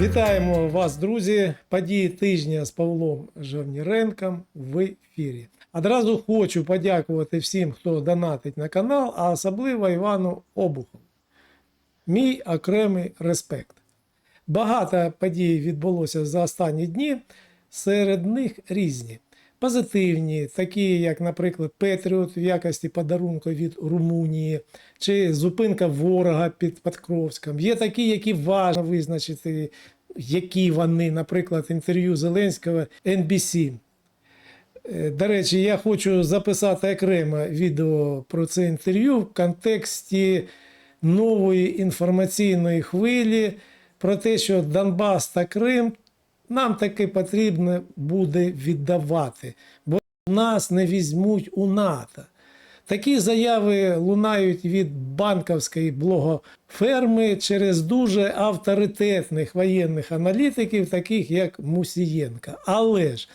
Вітаємо вас, друзі. Події тижня з Павлом Жавніренком в ефірі. Одразу хочу подякувати всім, хто донатить на канал, а особливо Івану Обухову. Мій окремий респект. Багато подій відбулося за останні дні. Серед них різні. Позитивні, такі як, наприклад, Петріот в якості подарунку від Румунії, чи зупинка ворога під Покровськом. Є такі, які важливо визначити, які вони, наприклад, інтерв'ю Зеленського NBC. Е, До речі, я хочу записати окремо відео про це інтерв'ю в контексті нової інформаційної хвилі про те, що Донбас та Крим нам таки потрібно буде віддавати, бо нас не візьмуть у НАТО. Такі заяви лунають від банковської блогоферми через дуже авторитетних воєнних аналітиків, таких як Мусієнка. Але ж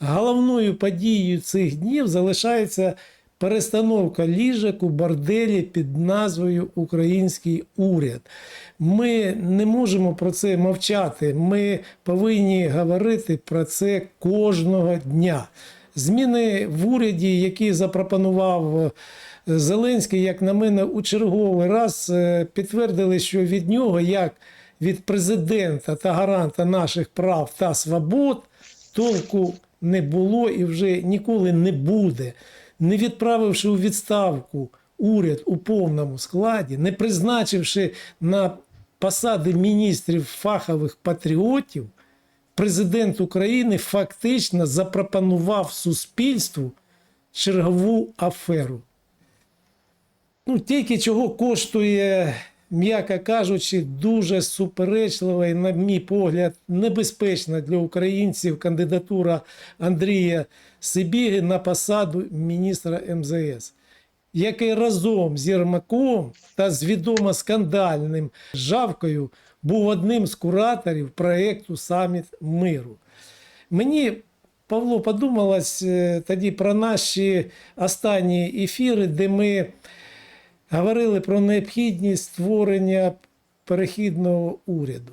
головною подією цих днів залишається перестановка ліжок у борделі під назвою Український уряд. Ми не можемо про це мовчати. Ми повинні говорити про це кожного дня. Зміни в уряді, які запропонував е, Зеленський, як на мене, у черговий раз е, підтвердили, що від нього, як від президента та гаранта наших прав та свобод, толку не було і вже ніколи не буде. Не відправивши у відставку уряд у повному складі, не призначивши на посади міністрів фахових патріотів, президент України фактично запропонував суспільству чергову аферу. Ну, тільки чого коштує, м'яко кажучи, дуже суперечлива і, на мій погляд, небезпечна для українців кандидатура Андрія Сибіги на посаду міністра МЗС, який разом з Єрмаком та з відомо скандальним жавкою був одним з кураторів проєкту Саміт миру. Мені, Павло, подумалось е, тоді про наші останні ефіри, де ми говорили про необхідність створення перехідного уряду.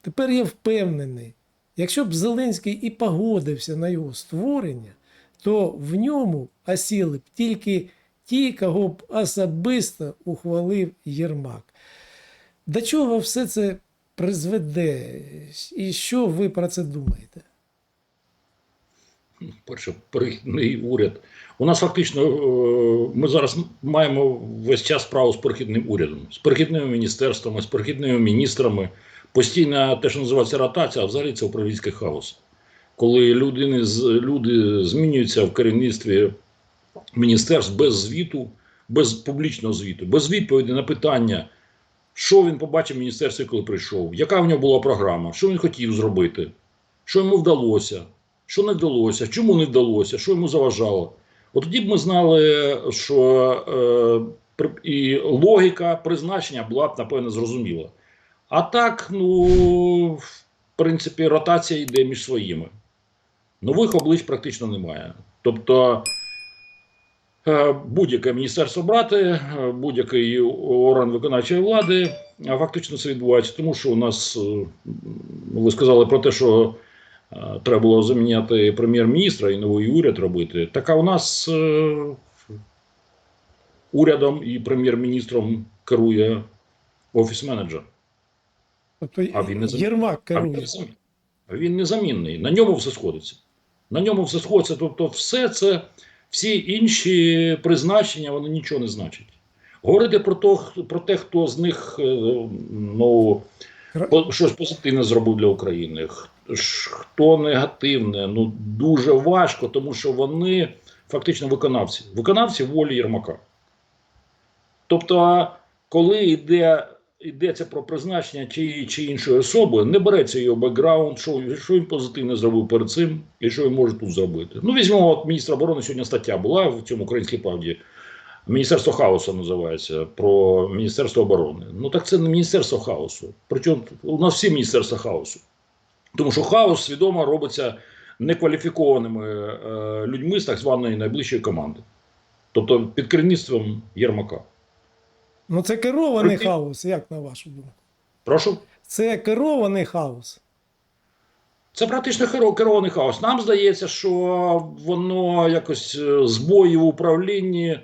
Тепер я впевнений, якщо б Зеленський і погодився на його створення, то в ньому осіли б тільки ті, кого б особисто ухвалив Єрмак. До чого все це призведе? І що ви про це думаєте? Перше, перехідний уряд. У нас фактично е, ми зараз маємо весь час справу з перехідним урядом, з перехідними міністерствами, з перехідними міністрами. Постійна те, що називається ротація, а взагалі це управлінський хаос. Коли людини, люди змінюються в керівництві міністерств без звіту, без публічного звіту, без відповіді на питання, що він побачив в міністерстві, коли прийшов, яка в нього була програма, що він хотів зробити, що йому вдалося, що не вдалося, чому не вдалося, що йому заважало. От тоді б ми знали, що е, і логіка призначення була б, напевно, зрозуміла. А так, ну, в принципі, ротація йде між своїми. Нових облич практично немає. Тобто, будь-яке міністерство брати, е, будь-який орган виконавчої влади, а фактично це відбувається, тому що у нас, е, ви сказали про те, що е, треба було заміняти прем'єр-міністра і новий уряд робити. Так а у нас е, урядом і прем'єр-міністром керує офіс-менеджер. Тобто А він не зам- Єрмак керує. він незамінний. На ньому все сходиться. На ньому все сходиться. Тобто, все це, всі інші призначення, вони нічого не значать. Говорити про, то, про те, хто з них е, ну, щось позитивне зробив для України, хто негативне, ну дуже важко, тому що вони фактично виконавці. Виконавці волі Єрмака. Тобто, коли йде, йдеться про призначення тієї чи іншої особи, не береться його бекграунд, що, що він позитивно зробив перед цим і що він може тут зробити. Ну, візьмемо от міністра оборони сьогодні стаття була в цьому українській правді. Міністерство хаосу називається про Міністерство оборони. Ну так це не Міністерство хаосу. Причому у нас всі Міністерства хаосу. Тому що хаос свідомо робиться некваліфікованими е, людьми з так званої найближчої команди. Тобто під керівництвом Єрмака. Ну це керований Прикинь. хаос, як на вашу думку? Прошу. це керований хаос. Це практично керований хаос. Нам здається, що воно якось е, збої в управлінні,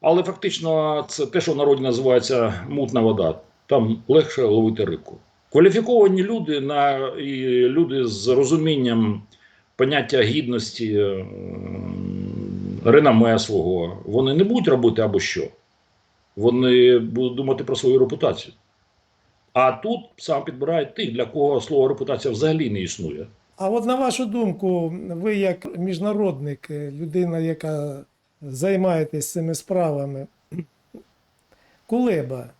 але фактично це те, що в народі називається мутна вода. Там легше ловити рибку. Кваліфіковані люди на, і люди з розумінням поняття гідності, реноме свого, вони не будуть робити або що. Вони будуть думати про свою репутацію. А тут сам підбирають тих, для кого слово репутація взагалі не існує. А от на вашу думку, ви як міжнародник, людина, яка займаєтесь цими справами, Кулеба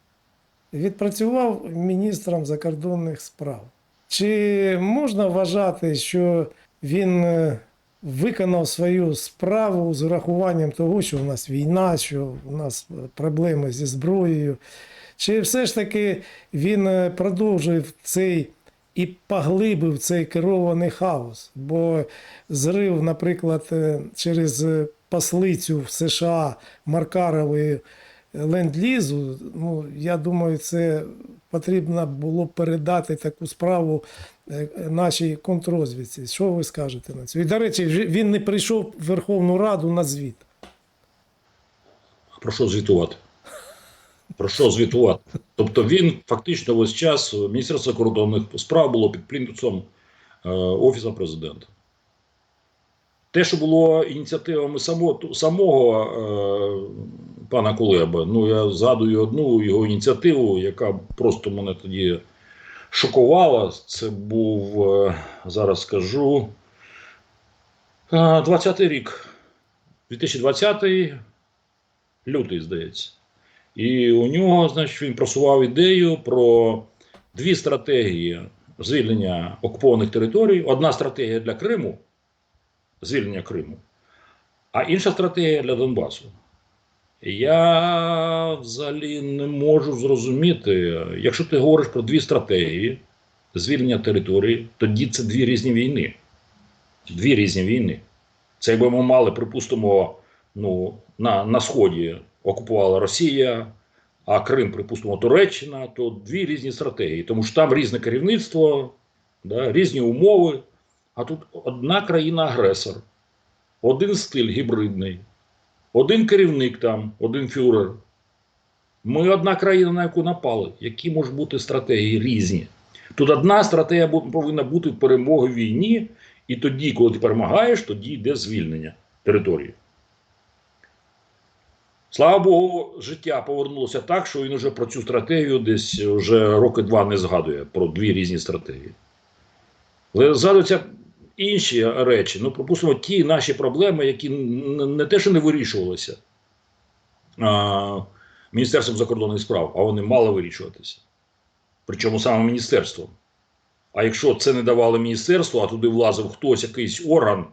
відпрацював міністром закордонних справ. Чи можна вважати, що він е, виконав свою справу з урахуванням того, що в нас війна, що в нас проблеми зі зброєю? Чи все ж таки він е, продовжив цей і поглибив цей керований хаос? Бо зрив, наприклад, е, через послицю в США Маркарової ленд-лізу, ну, я думаю, це потрібно було передати таку справу нашій контррозвідці. Що ви скажете на це? І, до речі, він не прийшов в Верховну Раду на звіт. Про що звітувати? Про що звітувати? Тобто він фактично весь час Міністерство закордонних справ було під плінтусом е, Офісу президента. Те, що було ініціативами самого, самого е, пана Кулеби, ну я згадую одну його ініціативу, яка просто мене тоді шокувала. Це був, е, зараз скажу, е, 20-й рік. 2020 лютий, здається. І у нього, значить, він просував ідею про дві стратегії звільнення окупованих територій. Одна стратегія для Криму, звільнення Криму, а інша стратегія для Донбасу. Я взагалі не можу зрозуміти, якщо ти говориш про дві стратегії звільнення території, тоді це дві різні війни. Дві різні війни. Це якби ми мали, припустимо, ну, на, на Сході окупувала Росія, а Крим, припустимо, Туреччина, то дві різні стратегії. Тому що там різне керівництво, да, різні умови. А тут одна країна-агресор, один стиль гібридний, один керівник там, один фюрер. Ми одна країна, на яку напали. Які можуть бути стратегії різні? Тут одна стратегія повинна бути перемоги в війні, і тоді, коли ти перемагаєш, тоді йде звільнення території. Слава Богу, життя повернулося так, що він уже про цю стратегію десь вже роки два не згадує про дві різні стратегії. Але згадуються інші речі. Ну, припустимо, ті наші проблеми, які не те, що не вирішувалися а, Міністерством закордонних справ, а вони мали вирішуватися. Причому саме міністерством. А якщо це не давало міністерство, а туди влазив хтось, якийсь орган,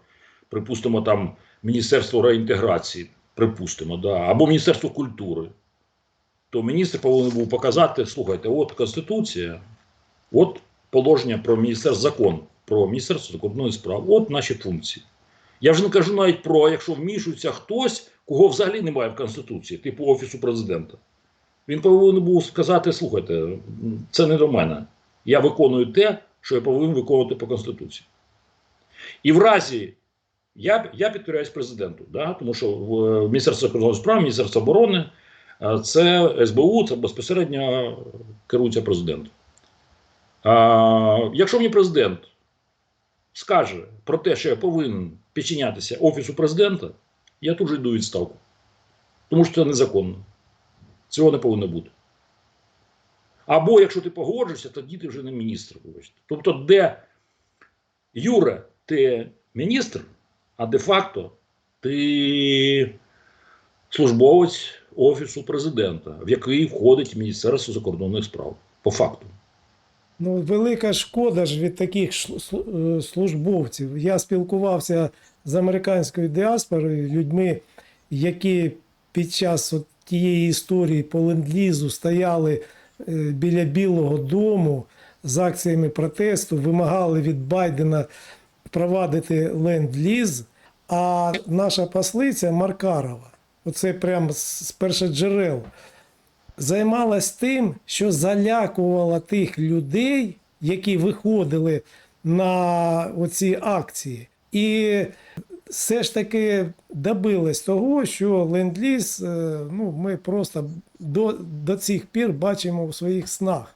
припустимо, там Міністерство реінтеграції, припустимо, да, або Міністерство культури, то міністр повинен був показати: слухайте, от Конституція, от положення про міністерство закон про Міністерство закордонних справ, от наші функції. Я вже не кажу навіть про, якщо вмішується хтось, кого взагалі немає в Конституції, типу Офісу президента. Він повинен був сказати: слухайте, це не до мене. Я виконую те, що я повинен виконувати по Конституції. І в разі, я, я підкоряюсь президенту, да? тому що в Міністерство закордонних справ, Міністерство оборони, це СБУ, це безпосередньо керується президентом. Якщо мені президент скаже про те, що я повинен підчинятися Офісу президента, я тут же йду відставку. Тому що це незаконно. Цього не повинно бути. Або якщо ти погоджуєшся, тоді ти вже не міністр. вибачте. Тобто, де Юре, ти міністр, а де-факто ти службовець Офісу президента, в який входить Міністерство закордонних справ. По факту. Ну, велика шкода ж від таких е, службовців. Я спілкувався з американською діаспорою, людьми, які під час от тієї історії по ленд-лізу стояли е, біля Білого дому з акціями протесту, вимагали від Байдена впровадити ленд-ліз, а наша послиця Маркарова, оце прямо з перших джерел. Займалась тим, що залякувала тих людей, які виходили на оці акції. І все ж таки добились того, що ленд-ліз е, ну, ми просто до, до цих пір бачимо в своїх снах.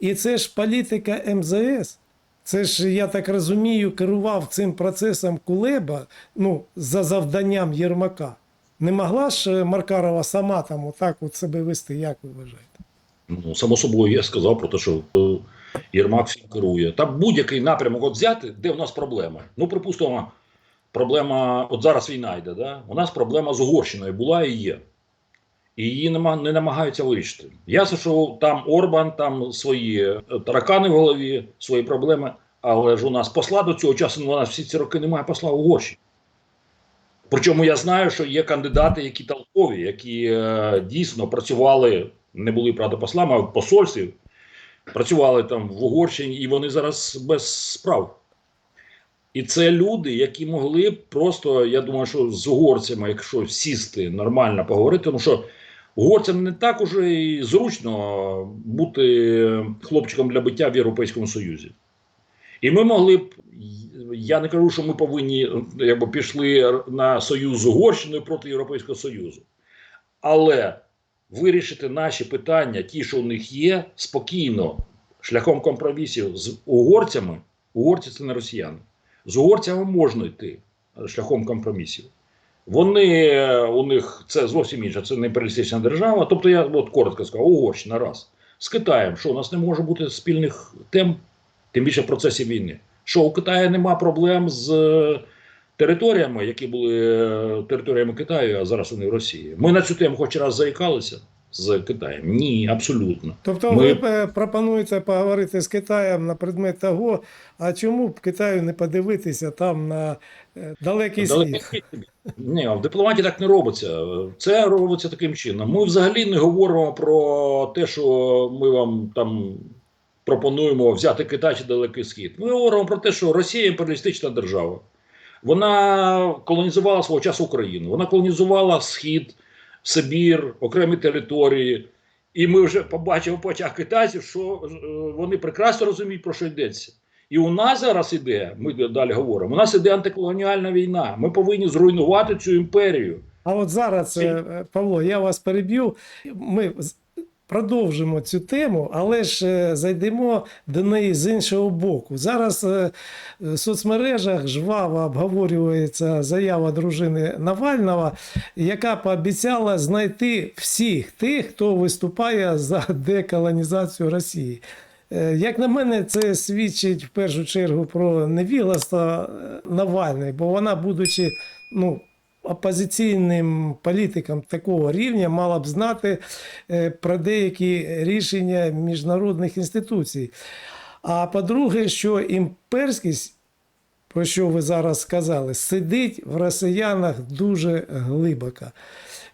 І це ж політика МЗС. Це ж, я так розумію, керував цим процесом Кулеба ну, за завданням Єрмака. Не могла ж е, Маркарова сама там отак от себе вести, як ви вважаєте? Ну, само собою, я сказав про те, що е, Єрмак всім керує. Та будь-який напрямок от взяти, де в нас проблема. Ну, припустимо, проблема, от зараз війна йде, да? у нас проблема з Угорщиною була і є. І її нема, не намагаються вирішити. Ясно, що там Орбан, там свої е, таракани в голові, свої проблеми, але ж у нас посла до цього часу, ну, у нас всі ці роки немає посла в Угорщині. Причому я знаю, що є кандидати, які толкові, які е, дійсно працювали, не були правда послами, а посольстві, працювали там в Угорщині, і вони зараз без справ. І це люди, які могли просто, я думаю, що з угорцями, якщо сісти нормально поговорити, тому що угорцям не так уже і зручно бути хлопчиком для биття в Європейському Союзі. І ми могли б, я не кажу, що ми повинні якби пішли на союз з Угорщиною проти Європейського Союзу. Але вирішити наші питання, ті, що у них є, спокійно, шляхом компромісів з угорцями, угорці це не росіяни. З угорцями можна йти е, шляхом компромісів. Вони е, у них це зовсім інше, це не імперіалістична держава. Тобто, я от коротко сказав, Угорщина раз. З Китаєм, що у нас не може бути спільних тем, тим більше в процесі війни. Що у Китаї нема проблем з е, територіями, які були е, територіями Китаю, а зараз вони в Росії. Ми на цю тему хоч раз заїкалися з Китаєм? Ні, абсолютно. Тобто Ми- ви е, пропонуєте поговорити з Китаєм на предмет того, а чому б Китаю не подивитися там на далекий схід. Ні, в дипломатії так не робиться. Це робиться таким чином. Ми взагалі не говоримо про те, що ми вам там пропонуємо взяти Китай чи Далекий Схід. Ми говоримо про те, що Росія імперіалістична держава. Вона колонізувала свого часу Україну, вона колонізувала Схід, Сибір, окремі території. І ми вже побачимо по очах китайців, що е, вони прекрасно розуміють, про що йдеться. І у нас зараз іде, ми далі говоримо, у нас іде антиколоніальна війна. Ми повинні зруйнувати цю імперію. А от зараз, е, е, Павло, я вас переб'ю. Ми продовжимо цю тему, але ж е, зайдемо до неї з іншого боку. Зараз е, в соцмережах жваво обговорюється заява дружини Навального, яка пообіцяла знайти всіх тих, хто виступає за деколонізацію Росії. Е, Як на мене, це свідчить в першу чергу про невігластво е, Навальної, бо вона, будучи ну, опозиційним політикам такого рівня, мала б знати е, про деякі рішення міжнародних інституцій. А по-друге, що імперськість, про що ви зараз сказали, сидить в росіянах дуже глибоко.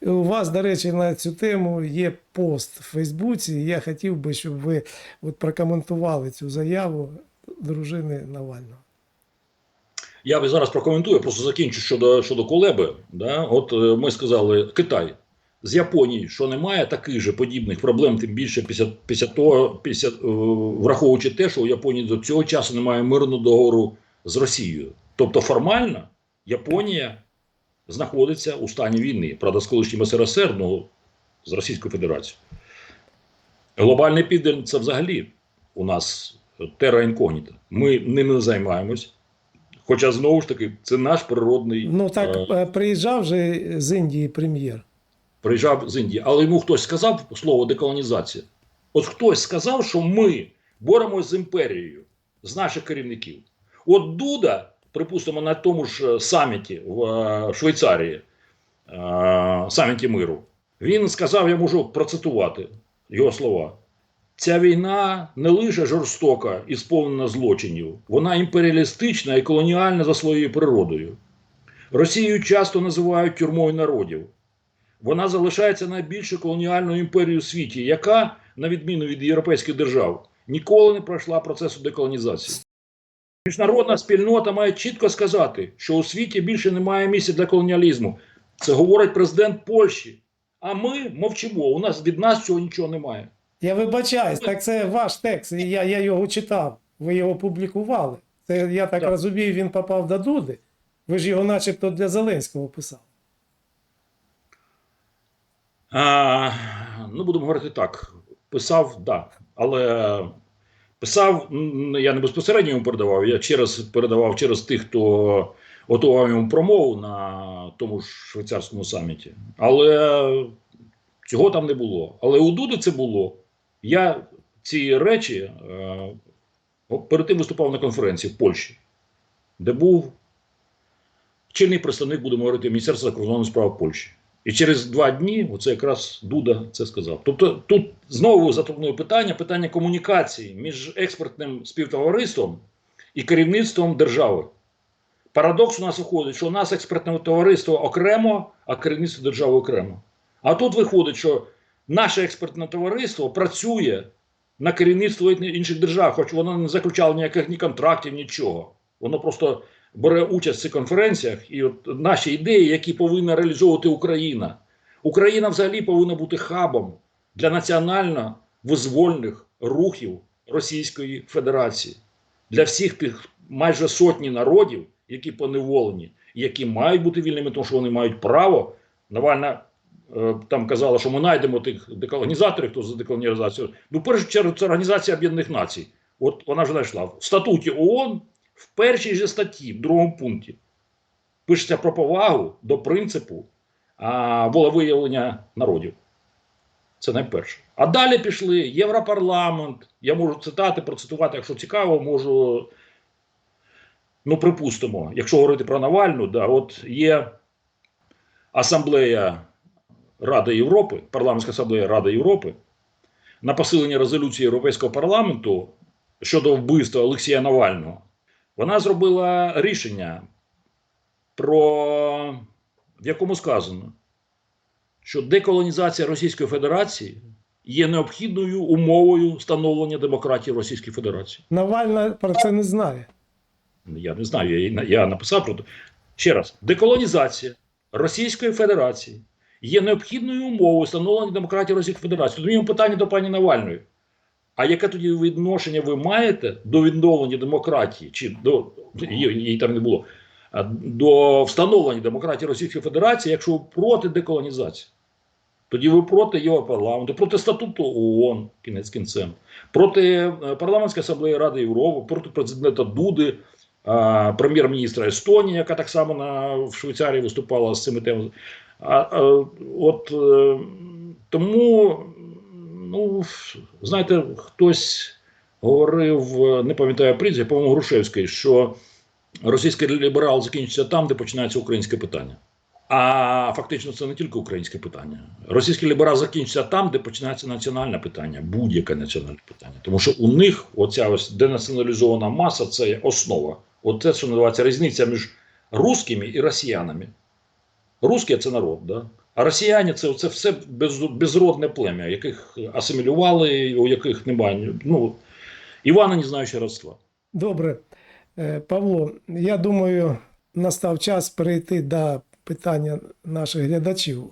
У вас, до речі, на цю тему є пост в Фейсбуці. Я хотів би, щоб ви от прокоментували цю заяву дружини Навального. Я зараз прокоментую, просто закінчу щодо, щодо Кулеби. Да? От е, ми сказали, Китай з Японії, що немає таких же подібних проблем, тим більше після, після того, після, е, враховуючи те, що у Японії до цього часу немає мирного договору з Росією. Тобто формально Японія знаходиться у стані війни. Правда, з колишнім СРСР, ну з Російською Федерацією. Глобальний південь це взагалі у нас терра інкогніта. Ми ним не займаємось. Хоча знову ж таки, це наш природний Ну так е, е, приїжджав же з Індії прем'єр. приїжджав з Індії, але йому хтось сказав слово деколонізація. От хтось сказав, що ми боремось з імперією, з наших керівників. От Дуда, припустимо, на тому ж е, саміті в е, Швейцарії, е, саміті миру, він сказав, я можу процитувати його слова. Ця війна не лише жорстока і сповнена злочинів, вона імперіалістична і колоніальна за своєю природою. Росію часто називають тюрмою народів. Вона залишається найбільшою колоніальною імперією у світі, яка, на відміну від європейських держав, ніколи не пройшла процесу деколонізації. Міжнародна спільнота має чітко сказати, що у світі більше немає місця для колоніалізму. Це говорить президент Польщі. А ми мовчимо. У нас від нас цього нічого немає. Я вибачаюсь, так це ваш текст. Я, я його читав. Ви його публікували. Це я так Так. розумію, він попав до Дуди. Ви ж його, начебто, для Зеленського писали. А, ну, будемо говорити так. Писав, да. Але писав, я не безпосередньо йому передавав, я через передавав через тих, хто готував йому промову на тому ж швейцарському саміті. Але цього там не було. Але у Дуди це було. Я ці речі е, перед тим виступав на конференції в Польщі, де був чинний представник, будемо говорити, Міністерства закордонних справ Польщі. І через два дні, оце якраз Дуда це сказав. Тобто, тут знову затруднує питання: питання комунікації між експертним співтовариством і керівництвом держави. Парадокс у нас виходить, що у нас експертне товариство окремо, а керівництво держави окремо. А тут виходить, що наше експертне товариство працює на керівництво інших держав, хоч воно не заключало ніяких ні контрактів, нічого. Воно просто бере участь в цих конференціях, і от наші ідеї, які повинна реалізовувати Україна. Україна взагалі повинна бути хабом для національно визвольних рухів Російської Федерації, для всіх тих майже сотні народів, які поневолені, які мають бути вільними, тому що вони мають право. Навальна там казала, що ми знайдемо тих деколонізаторів, хто за деколонізацію. Ну, в першу чергу, це Організація Об'єднаних Націй. От вона вже знайшла в статуті ООН в першій же статті, в другому пункті, пишеться про повагу до принципу а, волевиявлення народів. Це найперше. А далі пішли Європарламент. Я можу цитати, процитувати, якщо цікаво, можу. Ну, припустимо, якщо говорити про Навальну, да, от є Асамблея Ради Європи, парламентська асамблея Ради Європи, на посилення резолюції Європейського парламенту щодо вбивства Олексія Навального. Вона зробила рішення, про в якому сказано, що деколонізація Російської Федерації є необхідною умовою встановлення демократії в Російській Федерації. Навальна про це не знає. Я не знаю, я, я написав про це. Ще раз: деколонізація Російської Федерації є необхідною умовою встановлення демократії Російської Федерації. Тоді питання до пані Навальної. А яке тоді відношення ви маєте до відновлення демократії, чи до її, її там не було, до встановлення демократії Російської Федерації, якщо ви проти деколонізації? Тоді ви проти Європарламенту, проти статуту ООН, кінець кінцем, проти е, парламентської асамблеї Ради Європи, проти президента Дуди, прем'єр-міністра Естонії, яка так само на, в Швейцарії виступала з цими темами. А, а, от е, тому, ну, знаєте, хтось говорив, е, не пам'ятаю прізвище, по-моєму, Грушевський, що російський ліберал закінчиться там, де починається українське питання. А фактично це не тільки українське питання. Російський ліберал закінчиться там, де починається національне питання, будь-яке національне питання. Тому що у них оця ось денаціоналізована маса це основа. От це, що називається різниця між русскими і росіянами. Русські це народ, да? а росіяни це, це все без, безродне плем'я, яких асимілювали, у яких немає. Ну, Івана не знаючи родства. Добре, Е, Павло, я думаю, настав час перейти до питання наших глядачів.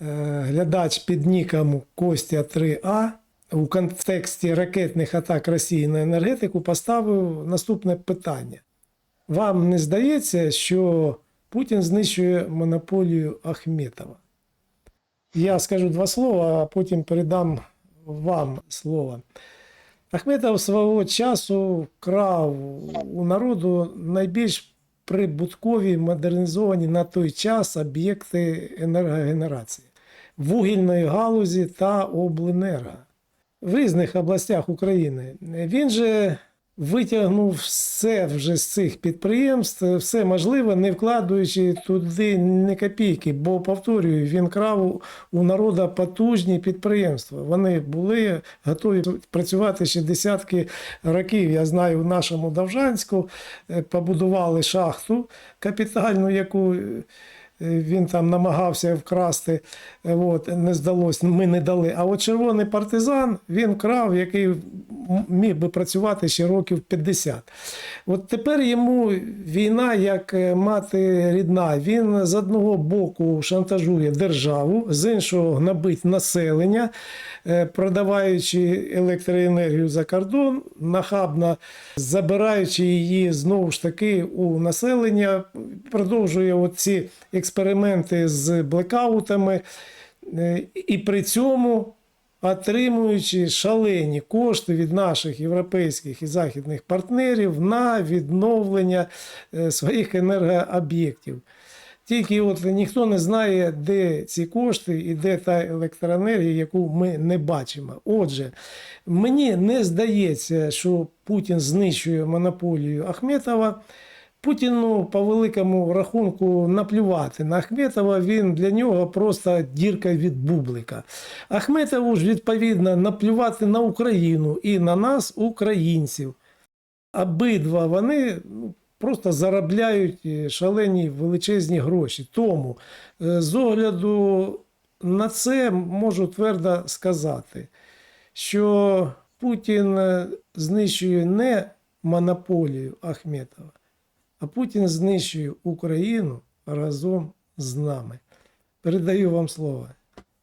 Е, Глядач під ніком Костя 3А у контексті ракетних атак Росії на енергетику поставив наступне питання. Вам не здається, що Путін знищує монополію Ахметова? Я скажу два слова, а потім передам вам слово. Ахметов свого часу вкрав у народу найбільш прибуткові модернізовані на той час об'єкти енергогенерації вугільної галузі та обленерго в різних областях України. Він же витягнув все вже з цих підприємств, все можливе, не вкладаючи туди ні копійки, бо повторюю, він крав у народа потужні підприємства. Вони були готові працювати ще десятки років. Я знаю, в нашому Довжанську е, побудували шахту капітальну, яку він там намагався вкрасти, е, от, не здалось, ми не дали. А от червоний партизан він вкрав, який міг би працювати ще років 50. От тепер йому війна як е, мати рідна. Він з одного боку шантажує державу, з іншого гнобить населення, е, продаваючи електроенергію за кордон, нахабно забираючи її знову ж таки у населення, продовжує оці експерименти з блекаутами, е, і при цьому отримуючи шалені кошти від наших європейських і західних партнерів на відновлення е, своїх енергооб'єктів. Тільки от ніхто не знає, де ці кошти і де та електроенергія, яку ми не бачимо. Отже, мені не здається, що Путін знищує монополію Ахметова. Путіну по великому рахунку наплювати на Ахметова. Він для нього просто дірка від бублика. Ахметову ж відповідно наплювати на Україну і на нас, українців. Обидва вони ну, просто заробляють е, шалені величезні гроші. Тому е, з огляду на це можу твердо сказати, що Путін е, знищує не монополію Ахметова, а Путін знищує Україну разом з нами. Передаю вам слово.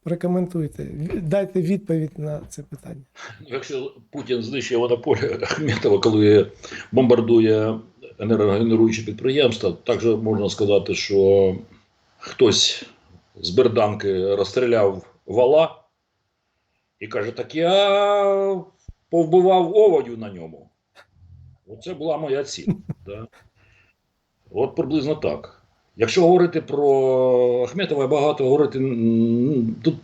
Прокоментуйте, дайте відповідь на це питання. Якщо Путін знищує монополію Ахметова, коли бомбардує енергогенеруючі підприємства, також можна сказати, що хтось з берданки розстріляв вала і каже: так я повбивав оводю на ньому. Оце була моя ціль. От приблизно так. Якщо говорити про Ахметова, багато говорити тут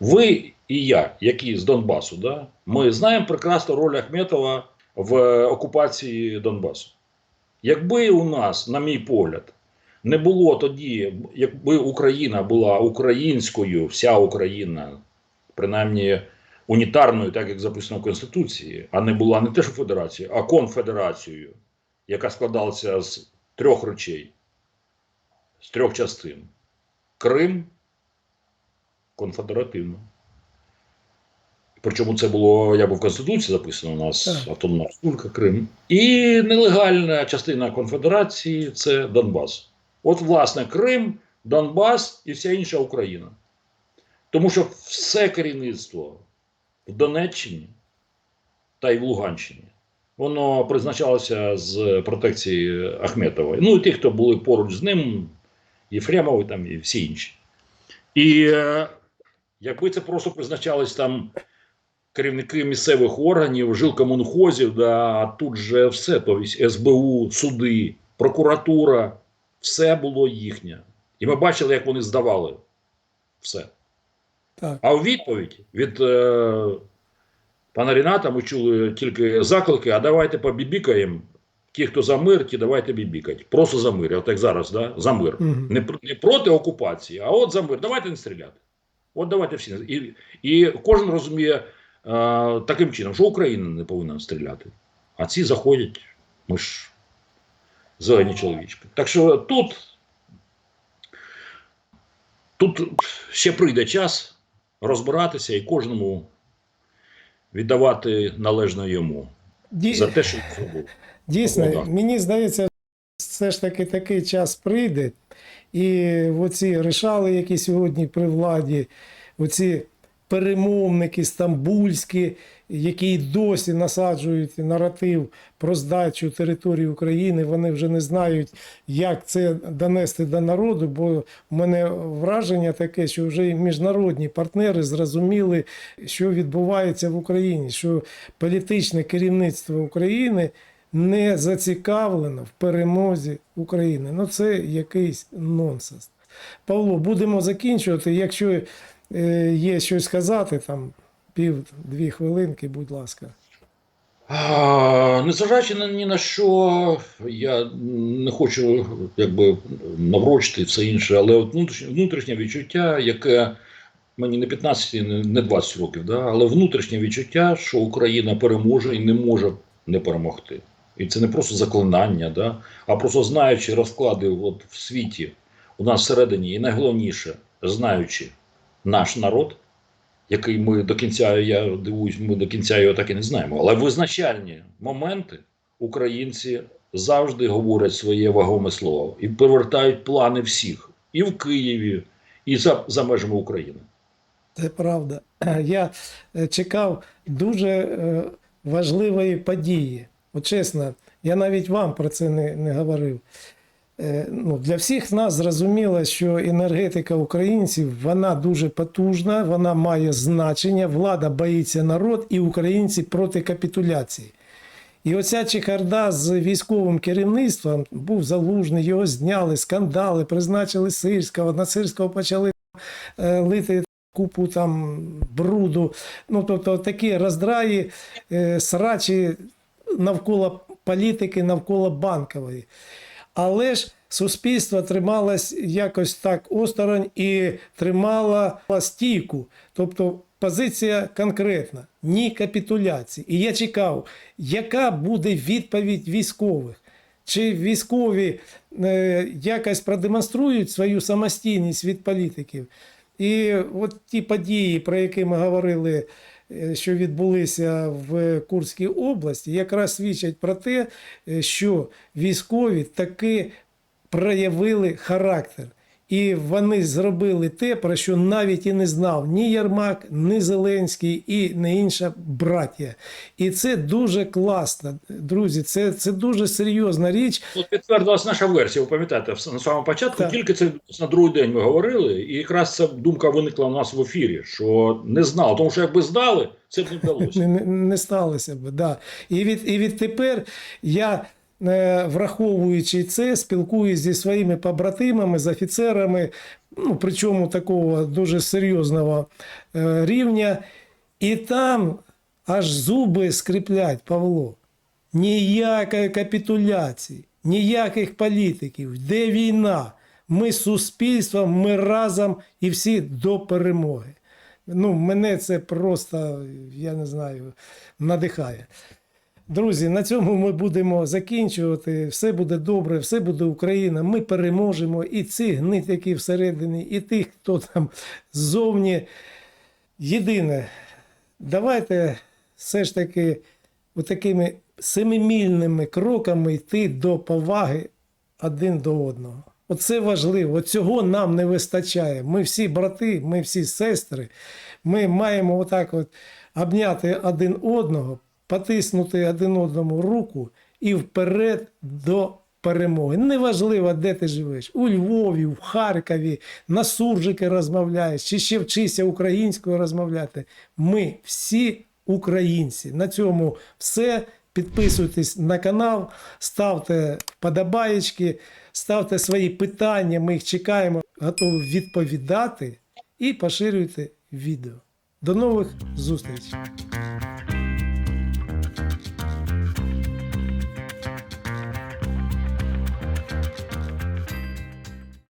ви і я, які з Донбасу, да, ми знаємо прекрасно роль Ахметова в окупації Донбасу. Якби у нас, на мій погляд, не було тоді, якби Україна була українською, вся Україна, принаймні унітарною, так як записано в Конституції, а не була не те, що федерацією, а конфедерацією, яка складалася з трьох речей, з трьох частин: Крим, конфедеративно. Причому це було якби в Конституції записано у нас Так. Автономна Республіка Крим. І нелегальна частина конфедерації це Донбас. От, власне, Крим, Донбас і вся інша Україна. Тому що все керівництво в Донеччині та й в Луганщині воно призначалося з протекції Ахметова. Ну і ті, хто були поруч з ним, Єфремові там і всі інші. І е, якби це просто призначались там керівники місцевих органів, жилкомунхозів, да, а тут же все, тобто СБУ, суди, прокуратура, все було їхнє. І ми бачили, як вони здавали все. Так. А у відповідь від е, пана Ріната ми чули тільки заклики: а давайте побібікаємо. Ті, хто за мир, ті давайте бібікать. Просто за мир. От як зараз, да? за мир. Мгм. Не, не проти окупації, а от за мир. Давайте не стріляти. От давайте всі. І, і кожен розуміє е, таким чином, що Україна не повинна стріляти. А ці заходять, ми ж зелені чоловічки. Так що тут, тут ще прийде час розбиратися і кожному віддавати належно йому Ді- за те, що зробив. Дійсно, Свобода. мені здається, все ж таки такий час прийде, і оці решали, які сьогодні при владі, оці перемовники стамбульські, які досі насаджують наратив про здачу території України, вони вже не знають, як це донести до народу, бо в мене враження таке, що вже міжнародні партнери зрозуміли, що відбувається в Україні, що політичне керівництво України не зацікавлено в перемозі України. Ну це якийсь нонсенс. Павло, будемо закінчувати. Якщо є щось сказати, там пів-дві хвилинки, будь ласка. Незважаючи ні на що, я не хочу якби наврочити все інше, але от внутрішнє, внутрішнє відчуття, яке мені не 15, не не 20 років, да, але внутрішнє відчуття, що Україна переможе і не може не перемогти. І це не просто заклинання, да, а просто знаючи розклади от в світі у нас всередині, і найголовніше, знаючи наш народ, який ми до кінця, я дивуюсь, ми до кінця його так і не знаємо. Але визначальні моменти українці завжди говорять своє вагоме слово і повертають плани всіх і в Києві, і за, за межами України. Це правда. Я е, чекав дуже е, важливої події. От чесно, я навіть вам про це не, не говорив. Е, Ну, для всіх нас зрозуміло, що енергетика українців вона дуже потужна, вона має значення, влада боїться народ і українці проти капітуляції. І оця чехарда з військовим керівництвом був залужний, його зняли, скандали, призначили Сирського, на Сирського почали е, лити купу там бруду. Ну, тобто такі роздраї, е, срачі навколо політики, навколо банкової. Але ж суспільство трималось якось так осторонь і тримало стійку. Тобто позиція конкретна, ні капітуляції. І я чекав, яка буде відповідь військових. Чи військові е, якось продемонструють свою самостійність від політиків? І от ті події, про які ми говорили, що відбулися в Курській області, якраз свідчать про те, е, що військові таки проявили характер. І вони зробили те, про що навіть і не знав ні Єрмак, ні Зеленський, і не інша браття. І це дуже класно, друзі. Це, це дуже серйозна річ. От підтвердилась наша версія, ви пам'ятаєте, на самому початку, Так. тільки це на другий день ми говорили, і якраз ця думка виникла у нас в ефірі, що не знали, тому що якби знали, це б не вдалося. не, не, не сталося б. Да. І, від, і відтепер я, враховуючи це, спілкуюся зі своїми побратимами, з офіцерами, ну, причому такого дуже серйозного е, рівня. І там аж зуби скріплять, Павло. Ніякої капітуляції, ніяких політиків. Де війна? Ми з суспільством, ми разом і всі до перемоги. Ну, мене це просто, я не знаю, надихає. Друзі, на цьому ми будемо закінчувати. Все буде добре, все буде Україна. Ми переможемо і ці гнит, які всередині, і тих, хто там ззовні. Єдине, давайте все ж таки такими семимільними кроками йти до поваги один до одного. Оце важливо. Цього нам не вистачає. Ми всі брати, ми всі сестри. Ми маємо отак от обняти один одного, потиснути один одному руку і вперед до перемоги. Неважливо, де ти живеш, у Львові, в Харкові, на суржики розмовляєш, чи ще вчишся українською розмовляти. Ми всі українці. На цьому все. Підписуйтесь на канал, ставте вподобаєчки, ставте свої питання, ми їх чекаємо, готові відповідати і поширюйте відео. До нових зустрічей!